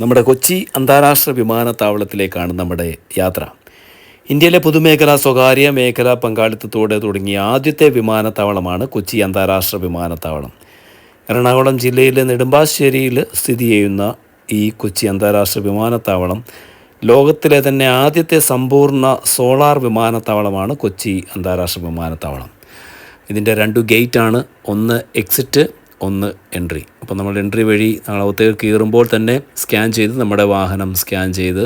നമ്മുടെ കൊച്ചി അന്താരാഷ്ട്ര വിമാനത്താവളത്തിലേക്കാണ് നമ്മുടെ യാത്ര. ഇന്ത്യയിലെ പൊതുമേഖല സ്വകാര്യ മേഖല പങ്കാളിത്തത്തോടെ തുടങ്ങിയ ആദ്യത്തെ വിമാനത്താവളമാണ് കൊച്ചി അന്താരാഷ്ട്ര വിമാനത്താവളം. എറണാകുളം ജില്ലയിലെ നെടുമ്പാശ്ശേരിയിൽ സ്ഥിതി ചെയ്യുന്ന ഈ കൊച്ചി അന്താരാഷ്ട്ര വിമാനത്താവളം ലോകത്തിലെ തന്നെ ആദ്യത്തെ സമ്പൂർണ സോളാർ വിമാനത്താവളമാണ് കൊച്ചി അന്താരാഷ്ട്ര വിമാനത്താവളം. ഇതിന്റെ രണ്ട് ഗേറ്റാണ്. ഒന്ന് എക്സിറ്റ് ഒന്ന് എൻട്രി അപ്പോൾ നമ്മൾ എൻട്രി വഴി അകത്തേക്ക് കയറുമ്പോൾ തന്നെ സ്കാൻ ചെയ്ത് നമ്മുടെ വാഹനം സ്കാൻ ചെയ്ത്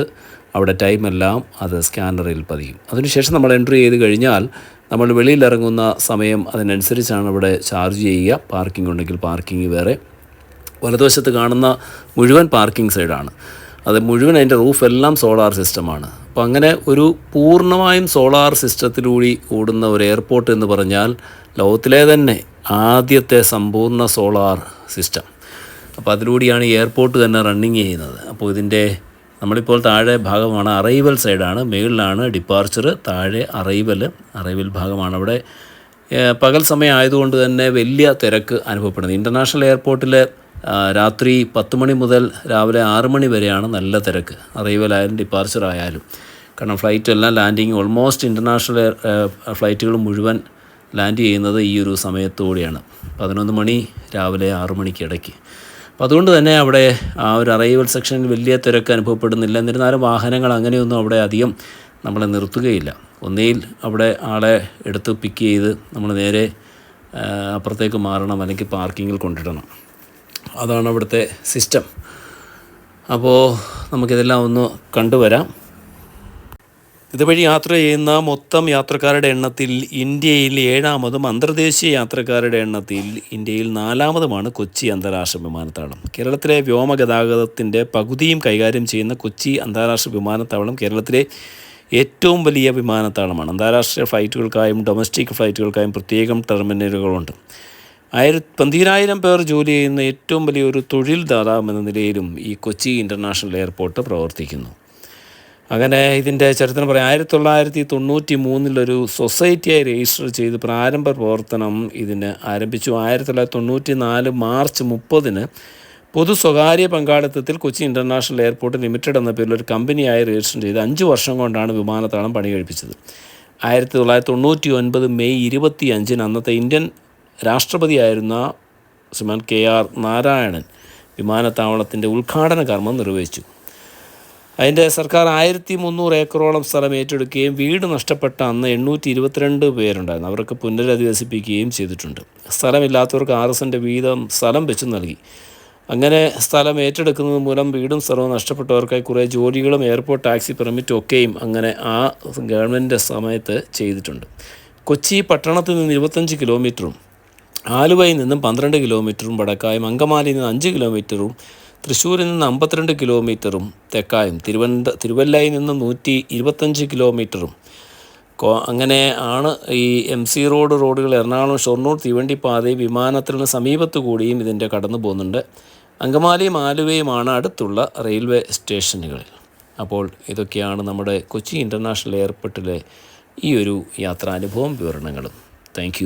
അവിടെ ടൈമെല്ലാം അത് സ്കാനറിൽ പതിയും. അതിനുശേഷം നമ്മൾ എൻട്രി ചെയ്ത് കഴിഞ്ഞാൽ നമ്മൾ വെളിയിലിറങ്ങുന്ന സമയം അതിനനുസരിച്ചാണ് ഇവിടെ ചാർജ് ചെയ്യുക. പാർക്കിംഗ് ഉണ്ടെങ്കിൽ പാർക്കിംഗ് വേറെ. വലതുവശത്ത് കാണുന്ന മുഴുവൻ പാർക്കിംഗ് സൈഡാണ് അത് മുഴുവൻ അതിന്റെ റൂഫ് എല്ലാം സോളാർ സിസ്റ്റമാണ് അപ്പോൾ അങ്ങനെ ഒരു പൂർണമായും സോളാർ സിസ്റ്റത്തിലൂടെ ഓടുന്ന ഒരു എയർപോർട്ട് എന്ന് പറഞ്ഞാൽ ലോകത്തിലെ തന്നെ ആദ്യത്തെ സമ്പൂർണ സോളാർ സിസ്റ്റം അപ്പോൾ അതിലൂടെയാണ് ഈ എയർപോർട്ട് തന്നെ റണ്ണിങ് ചെയ്യുന്നത്. അപ്പോൾ ഇതിന്റെ നമ്മളിപ്പോൾ താഴെ ഭാഗമാണ് അറൈവൽ സൈഡാണ് മുകളിലാണ് ഡിപ്പാർച്ചർ താഴെ അറൈവൽ അറൈവൽ ഭാഗമാണ് അവിടെ. പകൽ സമയം ആയതുകൊണ്ട് തന്നെ വലിയ തിരക്ക് അനുഭവപ്പെടുന്നത്. ഇന്റർനാഷണൽ എയർപോർട്ടിൽ രാത്രി പത്ത് മണി മുതൽ രാവിലെ ആറ് മണി വരെയാണ് നല്ല തിരക്ക്. അറൈവൽ ആയാലും ഡിപ്പാർച്ചർ ആയാലും. കാരണം ഫ്ലൈറ്റ് എല്ലാം ലാൻഡിങ് ഓൾമോസ്റ്റ് ഇന്റർനാഷണൽ ഫ്ലൈറ്റുകൾ മുഴുവൻ ലാൻഡ് ചെയ്യുന്നത് ഈ ഒരു സമയത്തോടെയാണ്. പതിനൊന്ന് മണി രാവിലെ ആറു മണിക്ക് ഇടയ്ക്ക്. അപ്പോൾ അതുകൊണ്ട് തന്നെ അവിടെ ആ ഒരു അറൈവൽ സെക്ഷനിൽ വലിയ തിരക്ക് അനുഭവപ്പെടുന്നില്ല. എന്നിരുന്നാലും വാഹനങ്ങൾ അങ്ങനെയൊന്നും അവിടെ അധികം നമ്മളെ നിർത്തുകയില്ല. ഒന്നിയിൽ അവിടെ ആളെ എടുത്ത് പിക്ക് ചെയ്ത് നമ്മൾ നേരെ അപ്പുറത്തേക്ക് മാറണം അല്ലെങ്കിൽ പാർക്കിങ്ങിൽ കൊണ്ടിടണം. അതാണ് അവിടുത്തെ സിസ്റ്റം. അപ്പോൾ നമുക്കിതെല്ലാം ഒന്ന് കണ്ടുവരാം. ഇതുവഴി യാത്ര ചെയ്യുന്ന മൊത്തം യാത്രക്കാരുടെ എണ്ണത്തിൽ ഇന്ത്യയിൽ ഏഴാമതും അന്തർദേശീയ യാത്രക്കാരുടെ എണ്ണത്തിൽ ഇന്ത്യയിൽ നാലാമതുമാണ് കൊച്ചി അന്താരാഷ്ട്ര വിമാനത്താവളം. കേരളത്തിലെ വ്യോമഗതാഗതത്തിന്റെ പകുതിയും കൈകാര്യം ചെയ്യുന്ന കൊച്ചി അന്താരാഷ്ട്ര വിമാനത്താവളം കേരളത്തിലെ ഏറ്റവും വലിയ വിമാനത്താവളമാണ്. അന്താരാഷ്ട്ര ഫ്ലൈറ്റുകൾക്കായും ഡൊമസ്റ്റിക് ഫ്ലൈറ്റുകൾക്കായും പ്രത്യേകം ടെർമിനലുകളുണ്ട്. ആയിരത്തി പന്തിരായിരം പേർ ജോലി ചെയ്യുന്ന ഏറ്റവും വലിയൊരു തൊഴിൽ ദാതാവ് എന്ന നിലയിലും ഈ കൊച്ചി ഇന്റർനാഷണൽ എയർപോർട്ട് പ്രവർത്തിക്കുന്നു. അങ്ങനെ ഇതിന്റെ ചരിത്രം പറയാം. ആയിരത്തി തൊള്ളായിരത്തി തൊണ്ണൂറ്റി മൂന്നിലൊരു സൊസൈറ്റിയായി രജിസ്റ്റർ ചെയ്ത് പ്രാരംഭ പ്രവർത്തനം ഇതിന് ആരംഭിച്ചു. ആയിരത്തി തൊള്ളായിരത്തി തൊണ്ണൂറ്റി നാല് മാർച്ച് മുപ്പതിന് പൊതു സ്വകാര്യ പങ്കാളിത്തത്തിൽ കൊച്ചി ഇന്റർനാഷണൽ എയർപോർട്ട് ലിമിറ്റഡ് എന്ന പേരിൽ ഒരു കമ്പനിയായി രജിസ്റ്റർ ചെയ്ത് അഞ്ച് വർഷം കൊണ്ടാണ് വിമാനത്താവളം പണി കഴിപ്പിച്ചത് ആയിരത്തി തൊള്ളായിരത്തി തൊണ്ണൂറ്റി ഒൻപത് മെയ് ഇരുപത്തി അഞ്ചിന് അന്നത്തെ ഇന്ത്യൻ രാഷ്ട്രപതിയായിരുന്ന ശ്രീമാൻ കെ ആർ നാരായണൻ വിമാനത്താവളത്തിന്റെ ഉദ്ഘാടന കർമ്മം നിർവഹിച്ചു. അതിന്റെ സർക്കാർ ആയിരത്തി മുന്നൂറ് ഏക്കറോളം സ്ഥലം ഏറ്റെടുക്കുകയും വീട് നഷ്ടപ്പെട്ട അന്ന് എണ്ണൂറ്റി ഇരുപത്തിരണ്ട് പേരുണ്ടായിരുന്നു. അവർക്ക് പുനരധിവസിപ്പിക്കുകയും ചെയ്തിട്ടുണ്ട്. സ്ഥലമില്ലാത്തവർക്ക് ആർ എസിന്റെ വീതം സ്ഥലം വെച്ച് നൽകി. അങ്ങനെ സ്ഥലം ഏറ്റെടുക്കുന്നത് മൂലം വീടും സ്ഥലവും നഷ്ടപ്പെട്ടവർക്കായി കുറേ ജോലികളും എയർപോർട്ട് ടാക്സി പെർമിറ്റും ഒക്കെയും അങ്ങനെ ആ ഗവൺമെന്റ് സമയത്ത് ചെയ്തിട്ടുണ്ട്. കൊച്ചി പട്ടണത്തിൽ നിന്ന് ഇരുപത്തഞ്ച് കിലോമീറ്ററും ആലുവയിൽ നിന്നും പന്ത്രണ്ട് കിലോമീറ്ററും വടക്കായും അങ്കമാലിയിൽ നിന്ന് അഞ്ച് കിലോമീറ്ററും തൃശ്ശൂരിൽ നിന്ന് അമ്പത്തിരണ്ട് കിലോമീറ്ററും തെക്കായും തിരുവനന്ത തിരുവല്ലയിൽ നിന്ന് നൂറ്റി ഇരുപത്തഞ്ച് കിലോമീറ്ററും. അങ്ങനെ ആണ് ഈ എം സി റോഡ് റോഡുകൾ എറണാകുളം ഷൊർണൂർ തീവണ്ടി പാതയും വിമാനത്തിന് സമീപത്തു കൂടിയും ഇതിന്റെ കടന്നു പോകുന്നുണ്ട്. അങ്കമാലിയും ആലുവയുമാണ് അടുത്തുള്ള റെയിൽവേ സ്റ്റേഷനുകളിൽ. അപ്പോൾ ഇതൊക്കെയാണ് നമ്മുടെ കൊച്ചി ഇന്റർനാഷണൽ എയർപോർട്ടിലെ ഈ ഒരു യാത്രാനുഭവം വിവരണങ്ങളും. താങ്ക്